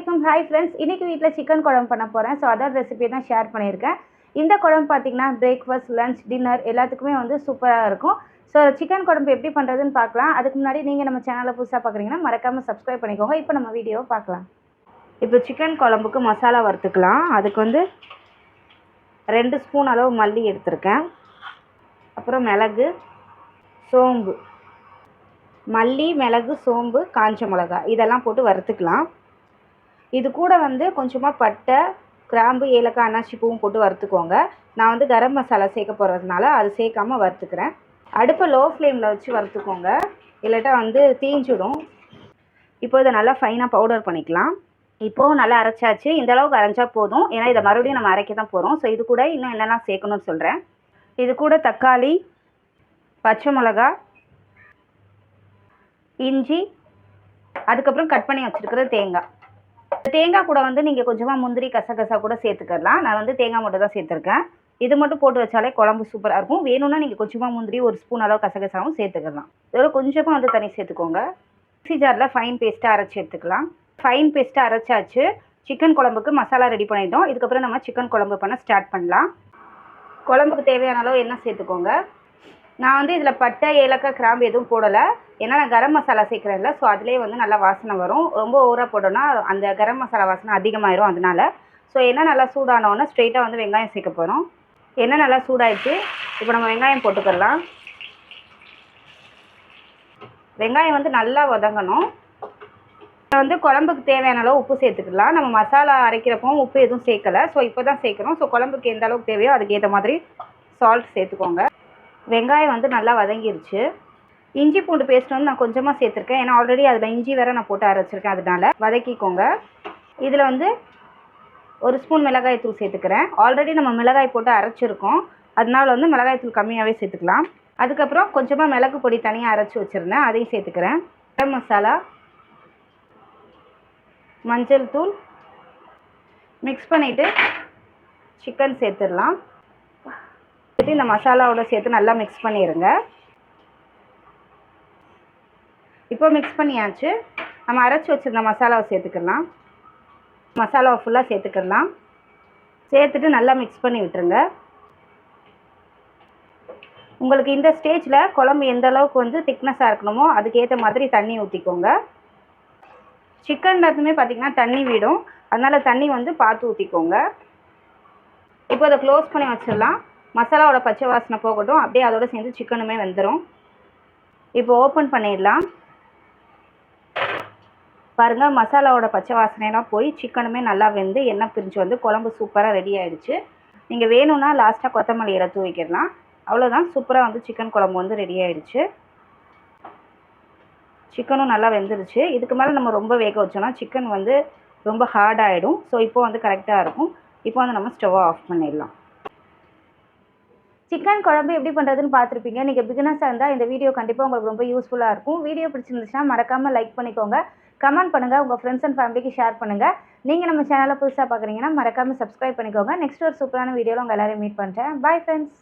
வலைக்கும் hi friends இன்றைக்கி வீட்டில் சிக்கன் குழம்பு பண்ண போகிறேன் ஸோ அதோட ரெசிபி தான் ஷேர் பண்ணியிருக்கேன். இந்த குழம்பு பார்த்திங்கன்னா பிரேக்ஃபாஸ்ட் லஞ்ச் டின்னர் எல்லாத்துக்குமே வந்து சூப்பராக இருக்கும். ஸோ சிக்கன் குழம்பு எப்படி பண்ணுறதுன்னு பார்க்கலாம் அதுக்கு முன்னாடி நீங்கள் நம்ம சேனலை புதுசாக பார்க்குறீங்கன்னா மறக்காமல் சப்ஸ்கிரைப் பண்ணிக்கோங்க. இப்போ நம்ம வீடியோவை பார்க்கலாம் இப்போ சிக்கன் குழம்புக்கு மசாலா வறுத்துக்கலாம். அதுக்கு வந்து ரெண்டு ஸ்பூன் அளவு மல்லி எடுத்திருக்கேன். அப்புறம் மிளகு சோம்பு. மல்லி மிளகு சோம்பு காஞ்ச மிளகா இதெல்லாம் போட்டு வறுத்துக்கலாம். இது கூட வந்து கொஞ்சமாக பட்டை கிராம்பு ஏலக்காய் அன்னாச்சி பூவும் போட்டு வறுத்துக்கோங்க. நான் வந்து கரம் மசாலா சேர்க்க போகிறதுனால அது சேர்க்காம வறுத்துக்கிறேன். அடுப்பை லோ ஃப்ளேமில் வச்சு வறுத்துக்கோங்க. இல்லாட்டா வந்து தீஞ்சிடும். இப்போ இதை நல்லா ஃபைனாக பவுடர் பண்ணிக்கலாம். இப்போது நல்லா அரைச்சாச்சு. இந்த அளவுக்கு அரைச்சா போதும். ஏன்னா இதை மறுபடியும் நம்ம அரைக்க தான் போகிறோம் ஸோ இது கூட இன்னும் என்னெல்லாம் சேர்க்கணும்னு சொல்கிறேன் இது கூட தக்காளி பச்சை மிளகா இஞ்சி அதுக்கப்புறம் கட் பண்ணி வச்சுருக்கிற தேங்காய். தேங்காய் கூட வந்து நீங்கள் கொஞ்சமாக முந்திரி கசகசா கூட சேர்த்துக்கலாம். நான் வந்து தேங்காய் மட்டும் தான் சேர்த்துருக்கேன். இது மட்டும் போட்டு வச்சாலே குழம்பு சூப்பராக இருக்கும். வேணும்னா நீங்கள் கொஞ்சமாக முந்திரி ஒரு ஸ்பூன் அளவு கசகசாவும் சேர்த்துக்கலாம். இதோட கொஞ்சமாக வந்து தண்ணி சேர்த்துக்கோங்க. மிக்ஸி ஜாரில் ஃபைன் பேஸ்ட்டாக அரைச்சி எடுத்துக்கலாம். ஃபைன் பேஸ்ட்டாக அரைச்சாச்சு. சிக்கன் குழம்புக்கு மசாலா ரெடி பண்ணிட்டோம். இதுக்கப்புறம் நம்ம சிக்கன் குழம்பு பண்ண ஸ்டார்ட் பண்ணலாம். குழம்புக்கு தேவையான அளவு என்ன சேர்த்துக்கோங்க. நான் வந்து இதில் பட்டை ஏலக்காய் கிராம்பு எதுவும் போடலை. ஏன்னா நான் கரம் மசாலா சேர்க்குறேன்ல. ஸோ அதிலே வந்து நல்லா வாசனை வரும். ரொம்ப ஓவராக போட்டோன்னா அந்த கரம் மசாலா வாசனை அதிகமாயிரும் அதனால். ஸோ என்ன நல்லா சூடானோன்னா ஸ்ட்ரெயிட்டாக வந்து வெங்காயம் சேர்க்க போகிறோம் என்ன நல்லா சூடாயிடுச்சு. இப்போ நம்ம வெங்காயம் போட்டுக்கலாம் வெங்காயம் வந்து நல்லா வதங்கணும். வந்து குழம்புக்கு தேவையான அளவு உப்பு சேர்த்துக்கலாம். நம்ம மசாலா அரைக்கிறப்போ உப்பு எதுவும் சேர்க்கலை. ஸோ இப்போ தான் சேர்க்குறோம். ஸோ குழம்புக்கு எந்த அளவுக்கு தேவையோ அதுக்கு ஏற்ற மாதிரி சால்ட் சேர்த்துக்கோங்க. வெங்காயம் வந்து நல்லா வதங்கிருச்சு. இஞ்சி பூண்டு பேஸ்ட் வந்து நான் கொஞ்சமாக சேர்த்துருக்கேன். ஏன்னா ஆல்ரெடி அதில் இஞ்சி வேற நான் போட்டு அரைச்சிருக்கேன். அதனால வதக்கிக்கோங்க. இதில் வந்து ஒரு ஸ்பூன் மிளகாய் தூள் சேர்த்துக்கிறேன். ஆல்ரெடி நம்ம மிளகாய் போட்டு அரைச்சிருக்கோம். அதனால வந்து மிளகாய் தூள் கம்மியாகவே சேர்த்துக்கலாம். அதுக்கப்புறம் கொஞ்சமாக மிளகு பொடி தனியாக அரைச்சி வச்சுருந்தேன். அதையும் சேர்த்துக்கிறேன். கரம் மசாலா மஞ்சள் தூள் மிக்ஸ் பண்ணிவிட்டு சிக்கன் சேர்த்துடலாம். சேர்த்து இந்த மசாலாவோட சேர்த்து நல்லா மிக்ஸ் பண்ணிடுங்க இப்போ மிக்ஸ் பண்ணியாச்சு. நம்ம அரைச்சி வச்சுருந்த மசாலாவை சேர்த்துக்கலாம். மசாலாவை ஃபுல்லாக சேர்த்துக்கலாம். சேர்த்துட்டு நல்லா மிக்ஸ் பண்ணி விட்டுருங்க. உங்களுக்கு இந்த ஸ்டேஜில் குழம்பு எந்த அளவுக்கு வந்து திக்னஸாக இருக்கணுமோ அதுக்கேற்ற மாதிரி தண்ணி ஊற்றிக்கோங்க சிக்கன் சிக்கன்லருந்துமே பார்த்திங்கன்னா தண்ணி விடும். அதனால் தண்ணி வந்து பார்த்து ஊற்றிக்கோங்க இப்போ அதை க்ளோஸ் பண்ணி வச்சிடலாம். மசாலாவோட பச்சை வாசனை போகட்டும் அப்படியே அதோட சேர்ந்து சிக்கனுமே வெந்துடும் இப்போ ஓப்பன் பண்ணிடலாம். பாருங்கள் மசாலாவோட பச்சை வாசனையெல்லாம் போய் சிக்கனுமே நல்லா வெந்து எண்ணெய் பிரிஞ்சு வந்து குழம்பு சூப்பராக ரெடி ஆகிடுச்சு நீங்கள் வேணும்னா லாஸ்ட்டாக கொத்தமல்லி இலை தூவிக்கிடலாம் அவ்வளோதான் சூப்பராக வந்து சிக்கன் குழம்பு வந்து ரெடி ஆகிடுச்சு சிக்கனும் நல்லா வெந்துருச்சு. இதுக்கு மேலே நம்ம ரொம்ப வேக வச்சோம்னா சிக்கன் வந்து ரொம்ப ஹார்ட் ஆகிடும் ஸோ இப்போ வந்து கரெக்டாக இருக்கும். இப்போ வந்து நம்ம ஸ்டவ்வை ஆஃப் பண்ணிடலாம். சிக்கன் குழம்பு எப்படி பண்ணுறதுன்னு பார்த்துருப்பீங்க. நீங்கள் பிகினர்ஸாக இருந்தால் இந்த வீடியோ கண்டிப்பாக உங்களுக்கு ரொம்ப யூஸ்ஃபுல்லாக இருக்கும். வீடியோ பிடிச்சிருந்துச்சுன்னா மறக்காமல் லைக் பண்ணிக்கோங்க. கமெண்ட் பண்ணுங்கள் உங்கள் ஃப்ரெண்ட்ஸ் அண்ட் ஃபேமிலிக்கு ஷேர் பண்ணுங்கள் நீங்கள் நம்ம சேனலை புதுசாக பார்க்குறீங்கன்னா மறக்காமல் சப்ஸ்கிரைப் பண்ணிக்கோங்க. நெக்ஸ்ட் ஒரு சூப்பரான வீடியோவில் உங்கள் எல்லோரையும் மீட் பண்ணுறேன் பாய் ஃப்ரெண்ட்ஸ்